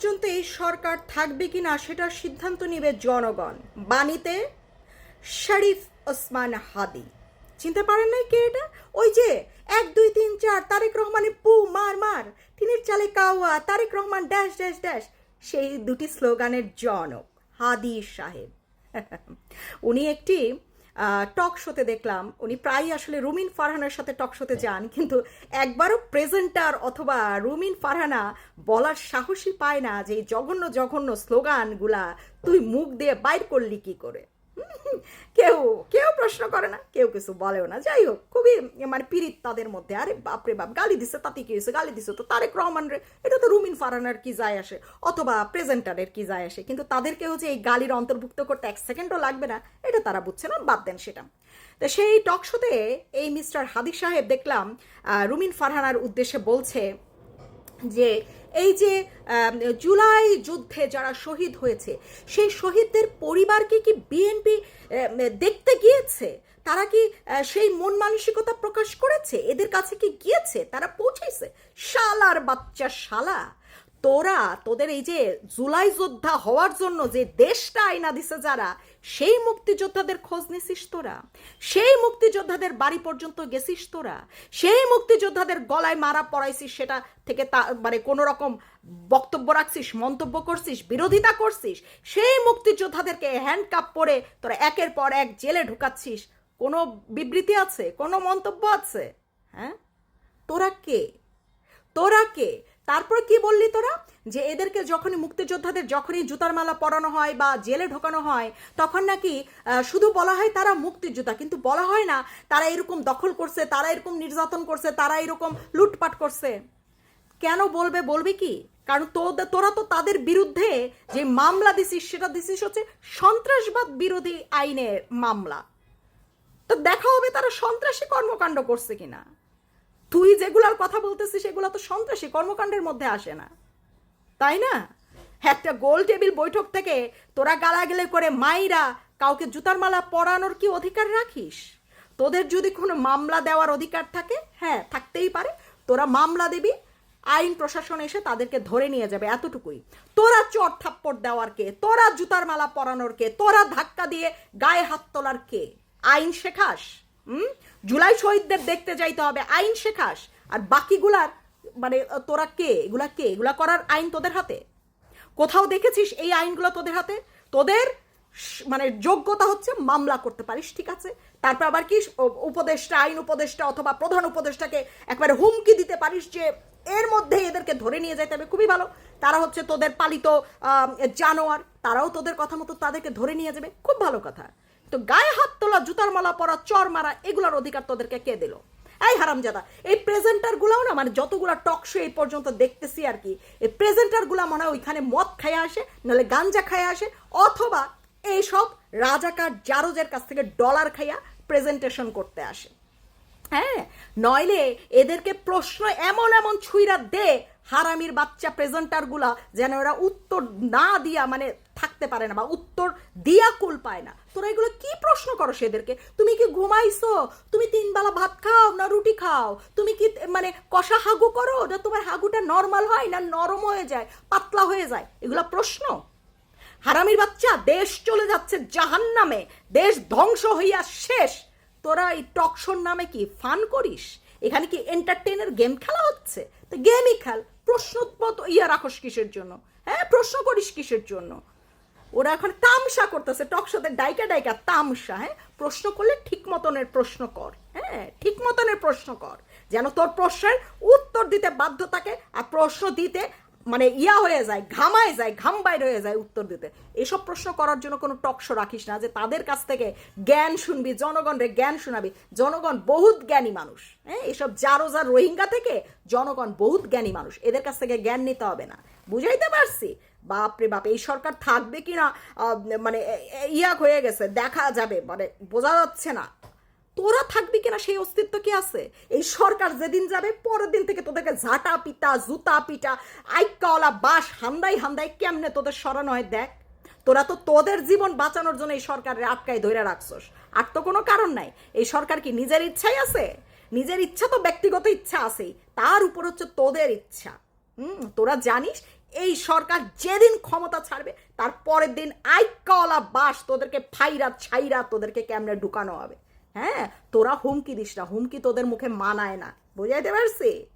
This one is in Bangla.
পর্যন্ত এই সরকার থাকবে কি না সেটার সিদ্ধান্ত নেবে জনগণ। বাণীতে শরীফ ওসমান হাদি। চিনতে পারেন নাই কে এটা? ওই যে এক, দুই, তিন, চার, তারেক রহমানের পু, মার মার। টিনের চালে কাওয়া, Tarek Rahman dash dash dash. সেই দুটি স্লোগানের জনক হাদি সাহেব। উনি একটি টক শোতে দেখলাম। উনি প্রায়ই আসলে রুমিন ফারহানার সাথে টক শোতে যান কিন্তু একবারও প্রেজেন্টার অথবা রুমিন ফারহানা বলার সাহসই পায় না যে এই জঘন্য জঘন্য স্লোগানগুলা তুই মুখ দিয়ে বাইর করলি কি করে? কেউ কেউ প্রশ্ন করে না, কেউ কিছু বলেও না। যাই হোক, খুবই মানে পীড়িত তাদের মধ্যে। আরে বাপরে বাপ, গালি দিছে তাতে কি হয়েছে? গালি দিছে তো তারেক রহমান রে। এটা তো রুমিন ফারানার কি যায় আসে, অথবা প্রেজেন্টারের কি যায় আসে। কিন্তু তাদেরকেও যে এই গালির অন্তর্ভুক্ত করতে এক সেকেন্ডও লাগবে না, এটা তারা বুঝছে না, বাদ দেন সেটা। তো সেই টক শোতে এই মিস্টার হাদি সাহেব দেখলাম রুমিন ফারহানার উদ্দেশ্যে বলছে যে এই যে জুলাই যুদ্ধে যারা শহীদ হয়েছে, সেই শহীদদের পরিবারকে কি বিএনপি দেখতে গিয়েছে? তারা কি সেই মন মানসিকতা প্রকাশ করেছে? এদের কাছে কি গিয়েছে? তারা পৌঁছেছে? শালার বাচ্চা শালা। তোরা, তোদের এই যে জুলাই যোদ্ধা হওয়ার জন্য যে দেশটা আইনা দিছে যারা, সেই মুক্তিযোদ্ধাদের খোঁজ নিছিস তোরা? সেই মুক্তিযোদ্ধাদের বাড়ি পর্যন্ত গেছিস তোরা? সেই মুক্তিযোদ্ধাদের গলায় মারা পড়াইছিস সেটা থেকে তা মানে কোনো রকম বক্তব্য রাখছিস, মন্তব্য করছিস, বিরোধিতা করছিস? সেই মুক্তিযোদ্ধাদেরকে হ্যান্ডকাপ পরে তোরা একের পর এক জেলে ঢুকাচ্ছিস? কোনো বিবৃতি আছে? কোনো মন্তব্য আছে? হ্যাঁ? তোরা কে? তোরা কে? তারপর কি বললি তোরা? যে এদেরকে যখনই মুক্তিযোদ্ধাদের যখনই জুতার মালা পরানো হয় বা জেলে ঢোকানো হয়, তখন নাকি শুধু বলা হয় তারা মুক্তিযোদ্ধা, কিন্তু বলা হয় না তারা এরকম দখল করছে, তারা এরকম নির্যাতন করছে, তারা এরকম লুটপাট করছে। কেন বলবে বলবে কি? কারণ তোরা তো তাদের বিরুদ্ধে যে মামলা দিছিস, সেটা দিছিস হচ্ছে সন্ত্রাসবাদ বিরোধী আইনের মামলা। তো দেখা হবে তারা সন্ত্রাসী কর্মকাণ্ড করছে কিনা। তুই যেগুলার কথা বলতেছিস, সেগুলো তো সন্ত্রাসী, কর্মকাণ্ডের মধ্যে আসে না। তাই না? একটা গোল টেবিল বৈঠক থেকে তোরা গালাগালি করে মাইরা কাউকে জুতার মালা পরানোর কি অধিকার রাখিস? তোদের যদি কোনো মামলা দেওয়ার অধিকার থাকে হ্যাঁ থাকতেই পারে। তোরা মামলা দিবি, আইন প্রশাসন এসে তাদেরকে ধরে নিয়ে যাবে এতটুকুই। তোরা চট থাপ্পড় দেওয়ার কে? তোরা জুতার মালা পরানোর কে? তোরা ধাক্কা দিয়ে গায়ে হাত তোলার কে? আইন শেখাস? হুম? জুলাই শহীদদের দেখতে যাইতে হবে, আইন শেখাস। আর বাকিগুলার মানে তোরা কে? এগুলা কে? এগুলা করার আইন তোদের হাতে? কোথাও দেখেছিস এই আইনগুলো তোদের হাতে? তোদের মানে যোগ্যতা হচ্ছে মামলা করতে পারিস, ঠিক আছে? তারপর আবার কি উপদেষ্টা, আইন উপদেষ্টা অথবা প্রধান উপদেষ্টাকে একবারে হুমকি দিতে পারিস যে এর মধ্যে এদেরকে ধরে নিয়ে যেতে হবে, খুবই ভালো। তারা হচ্ছে তোদের পালিত জানোয়ার, তারাও তোদের কথা মতো তাদেরকে ধরে নিয়ে যাবে, খুব ভালো কথা। তো গায়ে হাত তোলা, জুতার মালা পরা, চর মারা, এগুলার অধিকার তোদেরকে কে দিল? এই হারামজাদা, এই প্রেজেন্টার গুলাও না মানে যতগুলো টক শো এই পর্যন্ত দেখতেছি আর কি, এই প্রেজেন্টারগুলা মনে হয় ওইখানে মদ খাইয়ে আসে, নাহলে গাঞ্জা খাইয়ে আসে, অথবা এইসব রাজাকার জারোজের কাছ থেকে ডলার খাইয়া প্রেজেন্টেশন করতে আসে। হ্যাঁ নইলে এদেরকে প্রশ্ন এমন এমন ছুইরা দে, হারামির বাচ্চা প্রেজেন্টারগুলা যেন ওরা উত্তর না দিয়া মানে থাকতে পারে না বা উত্তর দিয়া কুল পায় না। তোরা এগুলো কি প্রশ্ন করো সেদেরকে তুমি কি ঘুমাইছো? তুমি তিন বেলা ভাত খাও না রুটি খাও? তুমি কি মানে কষা হাগু করো না তোমার হাগুটা নর্মাল হয় না নরম হয়ে যায়, পাতলা হয়ে যায়? এগুলা প্রশ্ন? হারামির বাচ্চা দেশ চলে যাচ্ছে জাহান নামে দেশ ধ্বংস হইয়া শেষ। তোরা এই টকশোর নামে কি ফান করিস? এখানে কি এন্টারটেনের গেম খেলা হচ্ছে? তো গেমই খেল। প্রশ্ন ইয়া রাখস কিসের জন্য? হ্যাঁ প্রশ্ন করিস কিসের জন্য? ওরা এখন তামসা করতেছে টকশোতে ডাইকা ডাইকা তামসা হ্যাঁ? প্রশ্ন করলে ঠিক মতনের প্রশ্ন কর হ্যাঁ? ঠিক মতনের প্রশ্ন কর, যেন তোর প্রশ্নের উত্তর দিতে বাধ্য থাকে আর প্রশ্ন দিতে মানে ইয়া হয়ে যায়, ঘামায় যায়, ঘাম বাইর হয়ে যায় উত্তর দিতে। এসব প্রশ্ন করার জন্য কোনো টকশো রাখিস না যে তাদের কাছ থেকে জ্ঞান শুনবি জনগণরে জ্ঞান শোনাবি। জনগণ বহুত জ্ঞানী মানুষ হ্যাঁ? এসব জারো জার রোহিঙ্গা থেকে জনগণ বহুত জ্ঞানী মানুষ। এদের কাছ থেকে জ্ঞান নিতে হবে না। বুঝাইতে পারছি? বাপরে বাপ, এই সরকার থাকবে কি না মানে ইয়া হয়ে গেছে, দেখা যাবে। মানে বোঝা যাচ্ছে না। তোরা থাকবি কিনা সেই অস্তিত্ব কি আছে? এই সরকার যেদিন যাবে, পরের দিন থেকে তোদেরকে ঝাঁটা পিটা, জুতা পিটা, আইকাওয়ালা বাস হান্দাই হান্দাই কেমনে তোদের সরানো হয় দেখ? তোরা তো তোদের জীবন বাঁচানোর জন্য এই সরকারের আটকায় ধরে রাখছস। আর তো কোনো কারণ নাই। এই সরকার কি নিজের ইচ্ছাই আছে? নিজের ইচ্ছা তো ব্যক্তিগত ইচ্ছা আছেই। তার উপর হচ্ছে তোদের ইচ্ছা। হুম, তোরা জানিস, এই সরকার যেদিন ক্ষমতা ছাড়বে, তার পরের দিন আইকাওয়ালা বাস তোদেরকে ফাইরা, ছাইরা তোদেরকে ক্যামেরা ঢুকানো হবে? হ্যাঁ তোরা হুমকি দিস না। হুমকি তোদের মুখে মানায় না। বুঝাইতে পারছি?